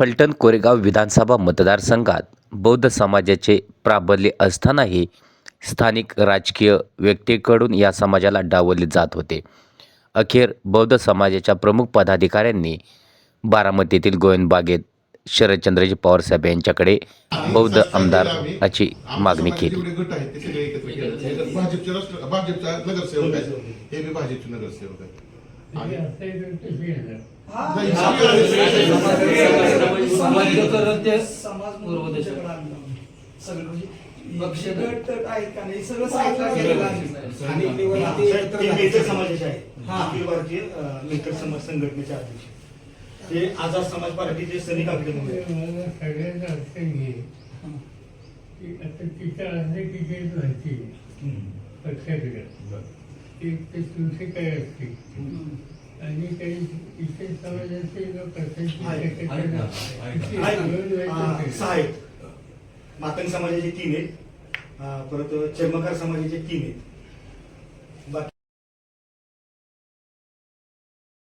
फलटण कोरेगाव विधानसभा मतदारसंघात बौद्ध समाजाचे प्राबल्य असतानाही स्थानिक राजकीय व्यक्तीकडून या समाजाला डावलले जात होते. अखेर बौद्ध समाजाच्या प्रमुख पदाधिकाऱ्यांनी बारामतीतील गोविंदबागेत शरदचंद्रजी पवारसाहेब यांच्याकडे बौद्ध आमदाराची मागणी केली. गट आहेत ते सगळे हे समाज पूर्व पक्ष गट आहेत का नाही सगळं साईडला केलेलं आहे. आणि ते मेजर समाजाचे आहेत. अखिल भारतीय समाज संघटनेचे अध्यक्ष. ते आझाद समाज पार्टीचे सैनिक आपले. मला सगळ्यांना अडचण घे की आता तिच्या अनेकीचे माहिती पक्षाकडे ते ते तुमचे काय असते आणि काही होते. सहा आहेत मातंग समाजाचे तीन आहेत. परत चर्मकार समाजाचे तीन आहेत.